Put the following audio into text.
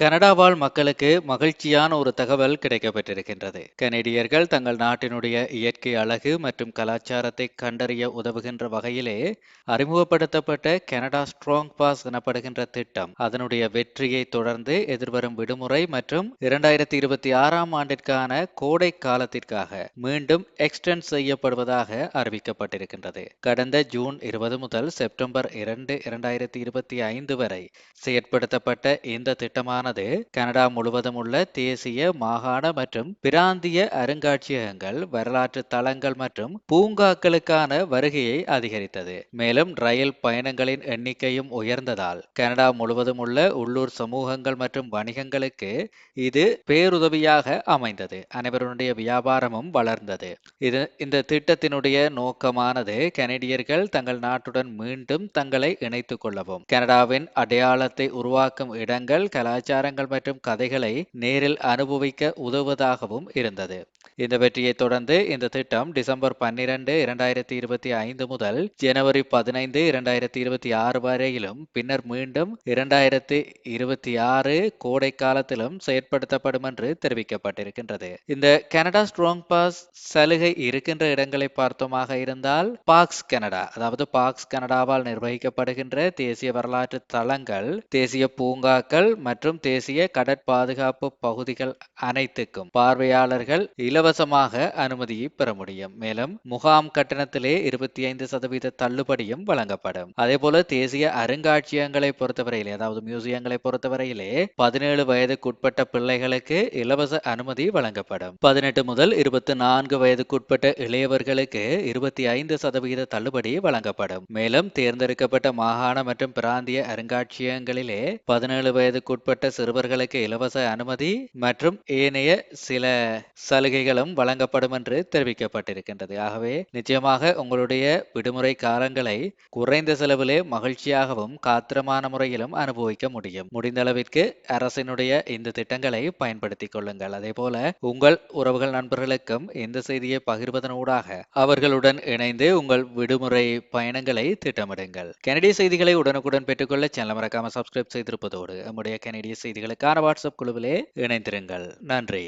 Canada வாழ் மக்களுக்கு மகிழ்ச்சியான ஒரு தகவல் கிடைக்கப்பட்டிருக்கின்றது. கனேடியர்கள் தங்கள் நாட்டினுடைய இயற்கை அழகு மற்றும் கலாச்சாரத்தை கண்டறிய உதவுகின்ற வகையிலே அறிமுகப்படுத்தப்பட்ட கனடா ஸ்ட்ராங் பாஸ் எனப்படுகின்ற திட்டம் அதனுடைய வெற்றியை தொடர்ந்து எதிர்வரும் விடுமுறை மற்றும் இரண்டாயிரத்தி இருபத்தி ஆறாம் ஆண்டிற்கான கோடை காலத்திற்காக மீண்டும் எக்ஸ்டெண்ட் செய்யப்படுவதாக அறிவிக்கப்பட்டிருக்கின்றது. கடந்த ஜூன் இருபது முதல் செப்டம்பர் இரண்டு இரண்டாயிரத்தி இருபத்தி ஐந்து வரை செயற்படுத்தப்பட்ட இந்த திட்டமான திட்டமானது கனடா முழுவதும் உள்ள தேசிய மாகாண மற்றும் பிராந்திய அருங்காட்சியகங்கள் வரலாற்று தளங்கள் மற்றும் பூங்காக்களுக்கான வருகையை அதிகரித்தது. மேலும் ரயில் பயணங்களின் எண்ணிக்கையும் உயர்ந்ததால் கனடா முழுவதும் உள்ள உள்ளூர் சமூகங்கள் மற்றும் வணிகங்களுக்கு இது பேருதவியாக அமைந்தது. அனைவருடைய வியாபாரமும் வளர்ந்தது. இது இந்த திட்டத்தினுடைய நோக்கமானது கனடியர்கள் தங்கள் நாட்டுடன் மீண்டும் தங்களை இணைத்துக் கொள்ளவும் கனடாவின் அடையாளத்தை உருவாக்கும் இடங்கள் கலாச்சாரங்கள் மற்றும் கதைகளை நேரில் அனுபவிக்க உதவுவதாகவும் இருந்தது. இந்த வெற்றியை தொடர்ந்து இந்த திட்டம் டிசம்பர் பன்னிரண்டு இரண்டாயிரத்தி இருபத்தி ஐந்து முதல் ஜனவரி பதினைந்து இரண்டாயிரத்தி இருபத்தி ஆறு வரையிலும் பின்னர் மீண்டும் இரண்டாயிரத்தி இருபத்தி ஆறு கோடை காலத்திலும் செயற்படுத்தப்படும் என்று தெரிவிக்கப்பட்டிருக்கின்றது. இந்த கனடா ஸ்ட்ராங் பாஸ் சலுகை இருக்கின்ற இடங்களை பார்த்தோமாக இருந்தால் பாக்ஸ் கனடா அதாவது பாக்ஸ் கனடாவால் நிர்வகிக்கப்படுகின்ற தேசிய வரலாற்று தளங்கள் தேசிய பூங்காக்கள் மற்றும் தேசிய கடற்பாதுகாப்பு பகுதிகள் அனைத்துக்கும் பார்வையாளர்கள் இலவசமாக அனுமதியை பெற முடியும். மேலும் முகாம் கட்டணத்திலே இருபத்தி ஐந்து சதவீத தள்ளுபடியும் வழங்கப்படும். அதே போல தேசிய அருங்காட்சியகங்களை பொறுத்தவரையிலே அதாவது மியூசியங்களை பொறுத்தவரையிலே பதினேழு வயதுக்குட்பட்ட பிள்ளைகளுக்கு இலவச அனுமதி வழங்கப்படும். பதினெட்டு முதல் இருபத்தி நான்கு வயதுக்குட்பட்ட இளையவர்களுக்கு இருபத்தி ஐந்து சதவீத தள்ளுபடி வழங்கப்படும். மேலும் தேர்ந்தெடுக்கப்பட்ட மாகாண மற்றும் பிராந்திய அருங்காட்சியகங்களிலே பதினேழு வயதுக்குட்பட்ட சிறுவர்களுக்கு இலவச அனுமதி மற்றும் ஏனைய சில சலுகைகளும் வழங்கப்படும் என்று தெரிவிக்கப்பட்டிருக்கின்றது. ஆகவே நிச்சயமாக உங்களுடைய விடுமுறை காலங்களை குறைந்த செலவிலே மகிழ்ச்சியாகவும் காத்திரமான முறையிலும் அனுபவிக்க முடியும். முடிந்த அளவிற்கு அரசினுடைய இந்த திட்டங்களை பயன்படுத்திக் கொள்ளுங்கள். அதே போல உங்கள் உறவுகள் நண்பர்களுக்கும் இந்த செய்தியை பகிர்வதனூடாக அவர்களுடன் இணைந்து உங்கள் விடுமுறை பயணங்களை திட்டமிடுங்கள். கனடிய செய்திகளை உடனுக்குடன் பெற்றுக்கொள்ள சேனல் மறக்காம சப்ஸ்கிரைப் செய்திருப்பதோடு நம்முடைய கனடிய செய்திகளுக்கான வாட்ஸ்அப் குழுவிலே இணைந்திருங்கள். நன்றி.